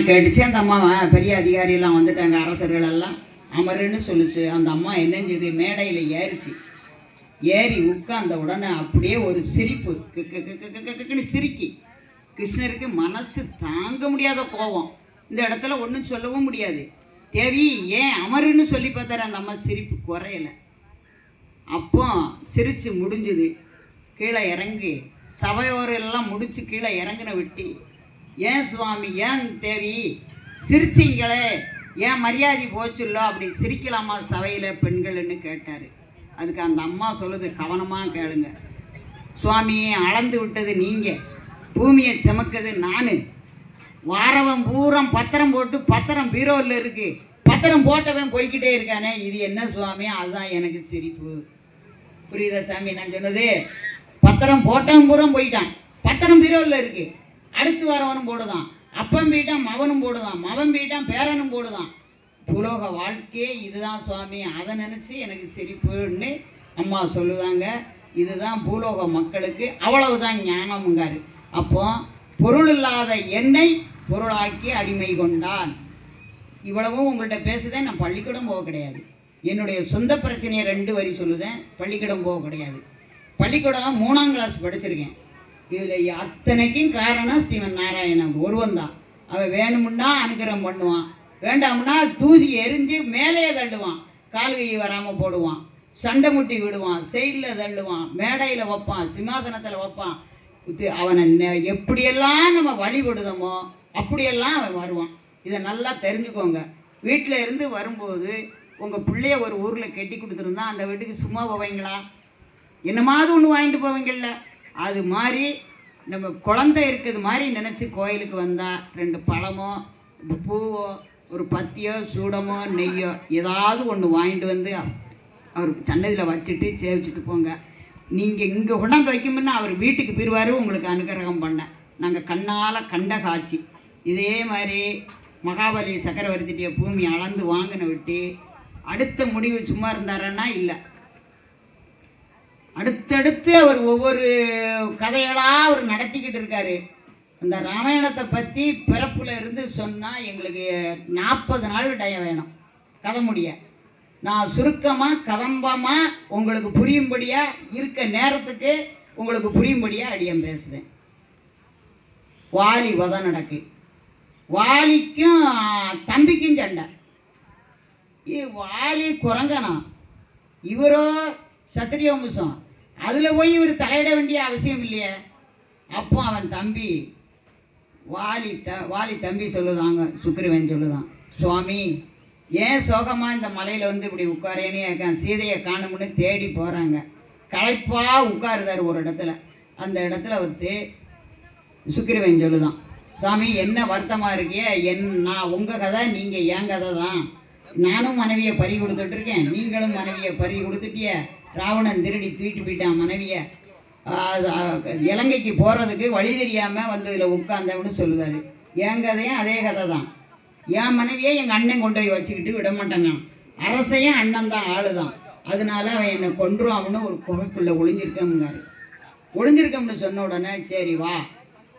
கேட்டுச்சு அந்த அம்மா பெரிய அதிகாரியெல்லாம் வந்துட்டாங்க அரசர்கள் எல்லாம் அமருன்னு சொல்லுச்சு. அந்த அம்மா என்னஞ்சது? மேடையில் ஏறிச்சு. ஏறி உட்கார்ந்த உடனே அப்படியே ஒரு சிரிப்பு. கிக்கு கிக்குன்னு சிரிக்கி. கிருஷ்ணருக்கு மனசு தாங்க முடியாத கோபம். இந்த இடத்துல ஒன்றும் சொல்லவும் முடியாது. தேவி ஏன் அமருன்னு சொல்லி பார்த்தாரு அந்த அம்மா சிரிப்பு குறையலை. அப்போ சிரித்து முடிஞ்சுது. கீழே இறங்கி சபையோரெல்லாம் முடிச்சு கீழே இறங்கின விட்டி ஏன் சுவாமி ஏன் தேவி? சிரிச்சிங்களே. ஏன் மரியாதை போச்சுல்லோ அப்படி சிரிக்கலாமா சபையில் பெண்கள்னு கேட்டார். அதுக்கு அந்த அம்மா சொல்லுது கவனமாக கேளுங்க. சுவாமி அளந்து விட்டது நீங்கள் பூமியை சுமக்குது நான். வாரவன் பூரம் பத்திரம் போட்டு பத்திரம் பீரோவில் இருக்கு. பத்திரம் போட்டவன் போய்கிட்டே இருக்கானே. இது என்ன சுவாமி? அதுதான் எனக்கு சிரிப்பு. புரியுதா சாமி? நான் சொன்னது பத்திரம் போட்டவன் பூரம் போயிட்டான். பத்திரம் பீரோவில் இருக்குது அடுத்து வரவனும் போடுதான். அப்பன் போயிட்டான் மவனும் போடுதான். மவன் போயிட்டான் பேரனும் போடுதான். புலோக வாழ்க்கையே இதுதான் சுவாமி. அதை நினச்சி எனக்கு சிரிப்புன்னு அம்மா சொல்லுதாங்க. இதுதான் பூலோக மக்களுக்கு அவ்வளவுதான் ஞானமுங்கார். அப்போ பொருள் இல்லாத என்னை பொருளாக்கி அடிமை கொண்டான். இவ்வளவும் உங்கள்கிட்ட பேசுதேன் நான் பள்ளிக்கூடம் போக கிடையாது. என்னுடைய சொந்த பிரச்சனையை ரெண்டு வரி சொல்லுதேன் பள்ளிக்கூடம் போக கிடையாது. பள்ளிக்கூடம் மூணாம் கிளாஸ் படிச்சிருக்கேன். இதில் அத்தனைக்கும் காரணம் ஸ்ரீமன் நாராயணன். ஒருவன் தான் அவன் வேணுமுன்னா அனுகிரகம் பண்ணுவான். வேண்டாம்னா தூசி எரிஞ்சு மேலேயே தள்ளுவான். கால் வராமல் போடுவான். சண்டை முட்டி விடுவான். செயலில் தள்ளுவான். மேடையில் வைப்பான். சிம்மாசனத்தில் வைப்பான். இது அவனை நெ- எப்படியெல்லாம் நம்ம வழிபடுதோமோ அப்படியெல்லாம் அவன் வருவான். இதை நல்லா தெரிஞ்சுக்கோங்க. வீட்டில் இருந்து வரும்போது உங்கள் பிள்ளைய ஒரு ஊரில் கட்டி கொடுத்துருந்தா அந்த வீட்டுக்கு சும்மா போவீங்களா? என்னமாவது ஒன்று வாங்கிட்டு போவீங்கள்ல அது மாதிரி நம்ம குழந்தை இருக்கிறது மாதிரி நினச்சி கோயிலுக்கு வந்தால் ரெண்டு பழமோ ஒரு பூவோ ஒரு பத்தியோ சூடமோ நெய்யோ ஏதாவது ஒன்று வாங்கிட்டு வந்து அவர் சன்னதியில் வச்சுட்டு சேவிச்சுட்டு போங்க. நீங்கள் இங்கே கொண்டாந்து வைக்கும்னா அவர் வீட்டுக்கு போயிடுவார் உங்களுக்கு அனுகிரகம் பண்ண. நாங்கள் கண்ணால் கண்ட காட்சி. இதே மாதிரி மகாபலி சக்கரவர்த்திய பூமி அளந்து வாங்கின விட்டு அடுத்த முடிவு சும்மா இருந்தாரன்னா இல்லை. அடுத்தடுத்து அவர் ஒவ்வொரு கதைகளாக அவர் நடத்திக்கிட்டு இருக்காரு. அந்த ராமாயணத்தை பற்றி பிறப்பில் இருந்து சொன்னால் எங்களுக்கு நாற்பது நாள் டயம் வேணும் கதை முடிய. நான் சுருக்கமாக கதம்பமாக உங்களுக்கு புரியும்படியாக இருக்க நேரத்துக்கு உங்களுக்கு புரியும்படியாக அடியம் பேசுகிறேன் வாலி வத நடக்கு. வாலிக்கும் தம்பிக்கும் சண்டை. இது வாலி குரங்கனா. இவரோ சத்திரிய வம்சம் அதில் போய் இவர் தலையிட வேண்டிய அவசியம் இல்லையே. அப்போ அவன் தம்பி வாலி த வாலி தம்பி சொல்லுதாங்க சுக்கிரவன் சொல்லுதான் சுவாமி ஏன் சோகமாக இந்த மலையில் வந்து இப்படி உட்காரேன்னு கேட்கான். சீதையை காணும்னு தேடி போகிறாங்க களைப்பாக உட்காருதார் ஒரு இடத்துல. அந்த இடத்துல வந்து சுக்கிரவன் சொல்லுதான் சாமி என்ன வருத்தமாக இருக்கியே? என் நான் உங்கள் கதை நீங்கள் என் கதை தான் நானும் மனைவியை பறி கொடுத்துட்ருக்கேன் நீங்களும் மனைவியை பறி கொடுத்துட்டிய. ராவணன் திருடி தூக்கிட்டு போயிட்டான் மனைவியை. இலங்கைக்கு போகிறதுக்கு வழி தெரியாமல் வந்து இதில் உட்காந்தவனு சொல்லுதாரு என் கதையும் அதே கதை தான் என் மனைவியை எங்கள் அண்ணன் கொண்டு போய் வச்சுக்கிட்டு விட மாட்டாங்க. அரசையும் அண்ணன் தான் ஆளு தான் அதனால அவன் என்னை கொன்றுவான்னு ஒரு குகைக்குள்ளே ஒளிஞ்சிருக்கமுங்காரு ஒளிஞ்சிருக்கோம்னு சொன்ன உடனே சரி வா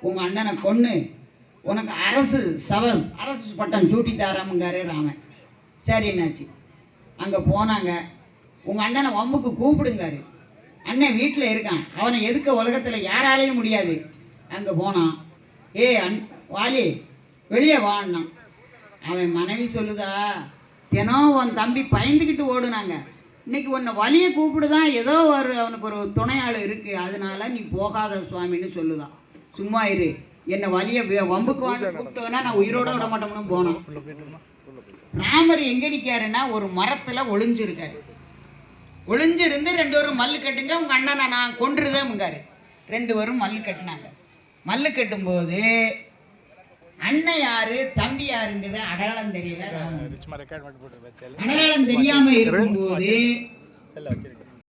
உங்கள் அண்ணனை கொன்று உனக்கு அரசு சவல் அரசு பட்டம் சூட்டி தாராமுங்காரு ராமன் சரின்னாச்சு அங்கே போனாங்க. உங்கள் அண்ணனை வம்புக்கு கூப்பிடுங்காரு. அண்ணன் வீட்டில் இருக்கான். அவனை எதுக்க உலகத்தில் யாராலையும் முடியாது. அங்கே போனான். ஏ அன் வாலி வெளியே வான்னான் அவன் மனைவி சொல்லுதா தினம் உன் தம்பி பயந்துக்கிட்டு ஓடுனாங்க. இன்னைக்கு உன்னை வலியை கூப்பிடுதான் ஏதோ ஒரு அவனுக்கு ஒரு துணையாள் இருக்குது அதனால நீ போகாத சுவாமின்னு சொல்லுதான் சும்மா இரு. என்னை வலிய வம்புக்கு வாங்க கூப்பிட்டவனா நான் உயிரோட விட மாட்டோம்னு போனான். ராமர் எங்கே நிற்காருன்னா ஒரு மரத்தில் ஒளிஞ்சிருக்காரு. ஒளிஞ்சிருந்து ரெண்டு பேரும் மல்லு கட்டுங்க உங்கள் அண்ணனை நான் கொன்றுதேமுங்காரு ரெண்டு பேரும் மல்லு கட்டினாங்க. மல்லு கட்டும்போது அண்ணன் யாரு தம்பி யாருங்கிறது அடையாளம் தெரியல. அடையாளம் தெரியாம இருக்கும்போது